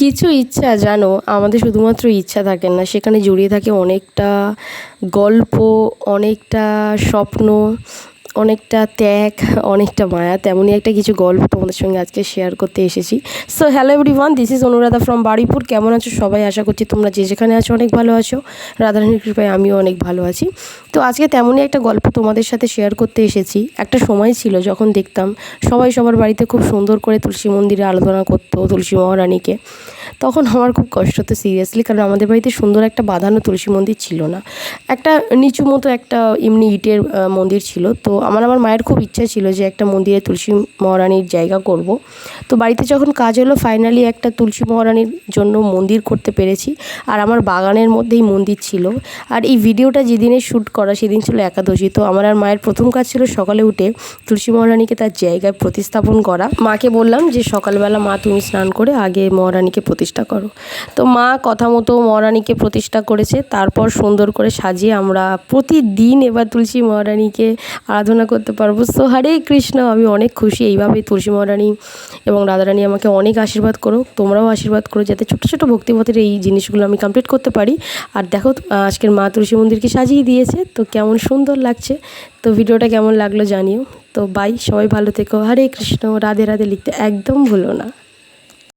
কিছু ইচ্ছা, জানো, আমাদের শুধুমাত্র ইচ্ছা থাকে না, সেখানে জড়িয়ে থাকে অনেকটা গল্প, অনেকটা স্বপ্ন অনেকটা ত্যাগ, অনেকটা মায়া, তেমনই একটা কিছু গল্প তোমাদের সঙ্গে আজকে শেয়ার করতে এসেছি। So hello everyone this is Anuradha from Baripur. কেমন আছো সবাই? আশা করছি তোমরা যে যেখানে আছো অনেক ভালো আছো। রাধারানীর কৃপায় আমিও অনেক ভালো আছি। তো আজকে তেমনই একটা গল্প তোমাদের সাথে শেয়ার করতে এসেছি। একটা সময় ছিল যখন দেখতাম সবাই সবার বাড়িতে খুব সুন্দর করে তুলসী মন্দিরে আলোচনা করতো, তুলসী মহারানীকে। তখন আমার খুব কষ্ট হতো সিরিয়াসলি কারণ আমাদের বাড়িতে সুন্দর একটা বাঁধানো তুলসী মন্দির ছিল না। একটা নিচু মতো একটা এমনি ইটের মন্দির ছিল। তো আমার আমার মায়ের খুব ইচ্ছা ছিল যে একটা মন্দিরে তুলসী মহারানীর জায়গা করব। তো বাড়িতে যখন কাজ হলো ফাইনালি একটা তুলসী মহারানীর জন্য মন্দির করতে পেরেছি। আর আমার বাগানের মধ্যেই মন্দির ছিল। আর এই ভিডিওটা যেদিনে শ্যুট করা, সেদিন ছিল একাদশী। তো আমার আর মায়ের প্রথম কাজ ছিল সকালে উঠে তুলসী মহারানীকে তার জায়গায় প্রতিস্থাপন করা। মাকে বললাম যে সকালবেলা মা তুমি স্নান করে আগে মহারানীকে প্রতিষ্ঠা করো। তো মা কথা মতো মহারানীকে প্রতিষ্ঠা করেছে, তারপর সুন্দর করে সাজিয়ে আমরা প্রতিদিন এবার তুলসী মহারানীকে আরাধনা করতে পারব। সো হরে কৃষ্ণ, আমি অনেক খুশি। এইভাবে তুলসী মহারানী এবং রাধারানী আমাকে অনেক আশীর্বাদ করো তোমরাও আশীর্বাদ করো যাতে ছোটো ছোটো ভক্তিপথের এই জিনিসগুলো আমি কমপ্লিট করতে পারি। আর দেখো, আজকের মা তুলসী মন্দিরকে সাজিয়ে দিয়েছে। তো কেমন সুন্দর লাগছে। তো ভিডিওটা কেমন লাগল জানিও। তো বাই সবাই ভালো থেকো। হরে কৃষ্ণ, রাধে রাধে লিখতে একদম ভুলো না।